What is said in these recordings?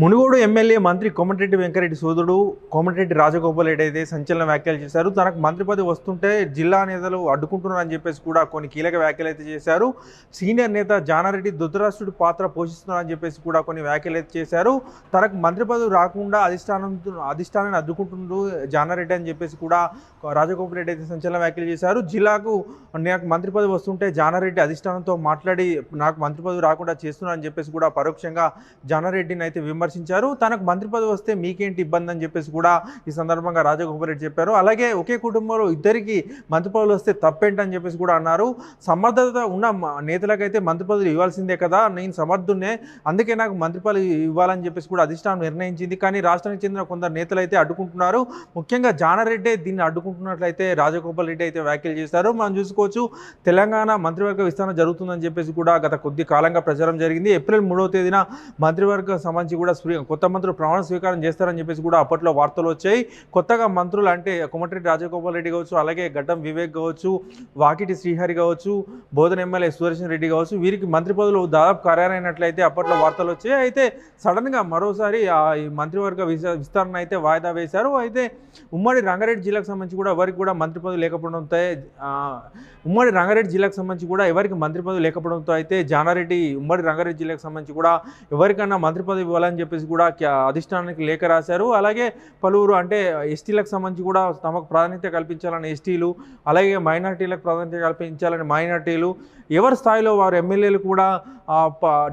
Munugode MLA మంత్రి కోమటిరెడ్డి వెంకరెడ్డి సోదరుడు కోమటిరెడ్డి రాజగోపాల్ రెడ్డి అయితే సంచలన వ్యాఖ్యలు చేశారు. తనకు మంత్రి పదవి వస్తుంటే జిల్లా నేతలు అడ్డుకుంటున్నారని చెప్పేసి కూడా కొన్ని కీలక వ్యాఖ్యలు అయితే చేశారు. సీనియర్ నేత జానారెడ్డి దుద్దరాష్ట్రుడి పాత్ర పోషిస్తున్నారని చెప్పేసి కూడా కొన్ని వ్యాఖ్యలు అయితే చేశారు. తనకు మంత్రి పదవి రాకుండా అధిష్టానం అధిష్టానాన్ని అడ్డుకుంటుండ్రు జానారెడ్డి అని చెప్పేసి కూడా రాజగోపాల్ రెడ్డి అయితే సంచలన వ్యాఖ్యలు చేశారు. జిల్లాకు నాకు మంత్రి పదవి వస్తుంటే జానారెడ్డి అధిష్టానంతో మాట్లాడి నాకు మంత్రి పదవి రాకుండా చేస్తున్నారని చెప్పేసి కూడా పరోక్షంగా జానారెడ్డిని అయితే విమర్శించారు. తనకు మంత్రి పదవి వస్తే మీకేంటి ఇబ్బంది అని చెప్పేసి కూడా ఈ సందర్భంగా రాజగోపాల్ రెడ్డి చెప్పారు. అలాగే ఒకే కుటుంబంలో ఇద్దరికి మంత్రి పదవులు వస్తే తప్పేంటని చెప్పేసి కూడా అన్నారు. సమర్థత ఉన్న మ- నేతలకైతే మంత్రి పదవులు ఇవ్వాల్సిందే కదా. నేను సమర్థున్నే. అందుకే నాకు మంత్రి పదవి ఇవ్వాలని చెప్పేసి కూడా అధిష్టానం నిర్ణయించింది. కానీ రాష్ట్రానికి చెందిన కొందరు నేతలు అయితే అడ్డుకుంటున్నారు. ముఖ్యంగా జానారెడ్డి దీన్ని అడ్డుకుంటున్నట్లయితే రాజగోపాల్ రెడ్డి అయితే వ్యాఖ్యలు చేశారు. మనం చూసుకోవచ్చు తెలంగాణ మంత్రివర్గ విస్తరణ జరుగుతుందని చెప్పేసి కూడా గత కొద్ది కాలంగా ప్రచారం జరిగింది. ఏప్రిల్ మూడవ తేదీన మంత్రివర్గ సంబంధించి కూడా కొత్త మంత్రులు ప్రమాణ స్వీకారం చేస్తారని చెప్పేసి కూడా అప్పట్లో వార్తలు వచ్చాయి. కొత్తగా మంత్రులు అంటే కొమటిరెడ్డి రాజగోపాల్ రెడ్డి కావచ్చు అలాగే గడ్డం వివేక్ కావచ్చు వాకిటి శ్రీహరి కావచ్చు బోధన ఎమ్మెల్యే సుదర్శన్ రెడ్డి కావచ్చు వీరికి మంత్రి పదవులు దాదాపు ఖరారైనట్లయితే అప్పట్లో వార్తలు వచ్చాయి. అయితే సడన్గా మరోసారి ఆ ఈ మంత్రివర్గ విస్తరణ అయితే వాయిదా వేశారు. అయితే ఉమ్మడి రంగారెడ్డి జిల్లాకు సంబంధించి కూడా ఎవరికి కూడా మంత్రి పదవి లేకపోవడంతో ఉమ్మడి రంగారెడ్డి జిల్లాకు సంబంధించి కూడా ఎవరికి మంత్రి పదవి లేకపోవడంతో అయితే జానారెడ్డి ఉమ్మడి రంగారెడ్డి జిల్లాకు సంబంధించి కూడా ఎవరికన్నా మంత్రి పదవి ఇవ్వాలని చెప్పేసి కూడా క్యా- అధిష్టానానికి లేఖ రాశారు. అలాగే పలువురు అంటే ఎస్టీలకు సంబంధించి కూడా తమకు ప్రాధాన్యత కల్పించాలని ఎస్టీలు అలాగే మైనార్టీలకు ప్రాధాన్యత కల్పించాలని మైనార్టీలు ఎవరి స్థాయిలో వారు ఎమ్మెల్యేలు కూడా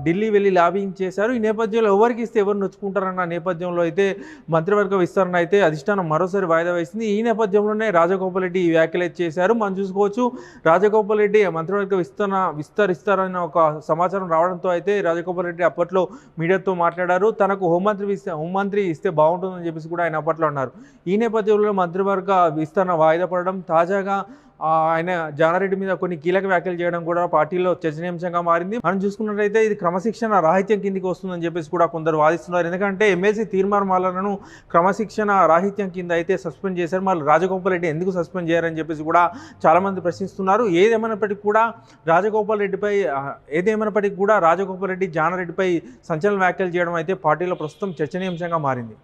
ఢిల్లీ వెళ్ళి లాబింగ్ చేశారు. ఈ నేపథ్యంలో ఎవరికి ఇస్తే ఎవరు నొచ్చుకుంటారన్న నేపథ్యంలో అయితే మంత్రివర్గ విస్తరణ అయితే అధిష్టానం మరోసారి వాయిదా వేసింది. ఈ నేపథ్యంలోనే రాజగోపాల్ రెడ్డి ఈ వ్యాఖ్యలు చేశారు. మనం చూసుకోవచ్చు రాజగోపాల్ రెడ్డి మంత్రివర్గ విస్తరణ విస్తరిస్తారన్న ఒక సమాచారం రావడంతో అయితే రాజగోపాల్ రెడ్డి అప్పట్లో మీడియాతో మాట్లాడారు. తనకు హోంమంత్రి ఇస్తే హోంమంత్రి ఇస్తే బాగుంటుందని చెప్పేసి కూడా ఆయన అప్పట్లో అన్నారు. ఈ నేపథ్యంలో మంత్రివర్గ విస్తరణ వాయిదా పడడం తాజాగా ఆయన జానారెడ్డి మీద కొన్ని కీలక వ్యాఖ్యలు చేయడం కూడా పార్టీలో చర్చనీయాంశంగా మారింది. మనం చూసుకున్నట్లయితే ఇది క్రమశిక్షణ రాహిత్యం కిందికి వస్తుందని చెప్పేసి కూడా కొందరు వాదిస్తున్నారు. ఎందుకంటే ఎమ్మెల్సీ తీర్మానాలను క్రమశిక్షణ రాహిత్యం కింద అయితే సస్పెండ్ చేశారు. మరి రాజగోపాల్ రెడ్డి ఎందుకు సస్పెండ్ చేయారని చెప్పేసి కూడా చాలామంది ప్రశ్నిస్తున్నారు. ఏదేమైనప్పటికీ కూడా రాజగోపాల్ రెడ్డిపై ఏదేమైనప్పటికీ కూడా రాజగోపాల్ రెడ్డి జానారెడ్డిపై సంచలన వ్యాఖ్యలు చేయడం అయితే పార్టీలో ప్రస్తుతం చర్చనీయాంశంగా మారింది.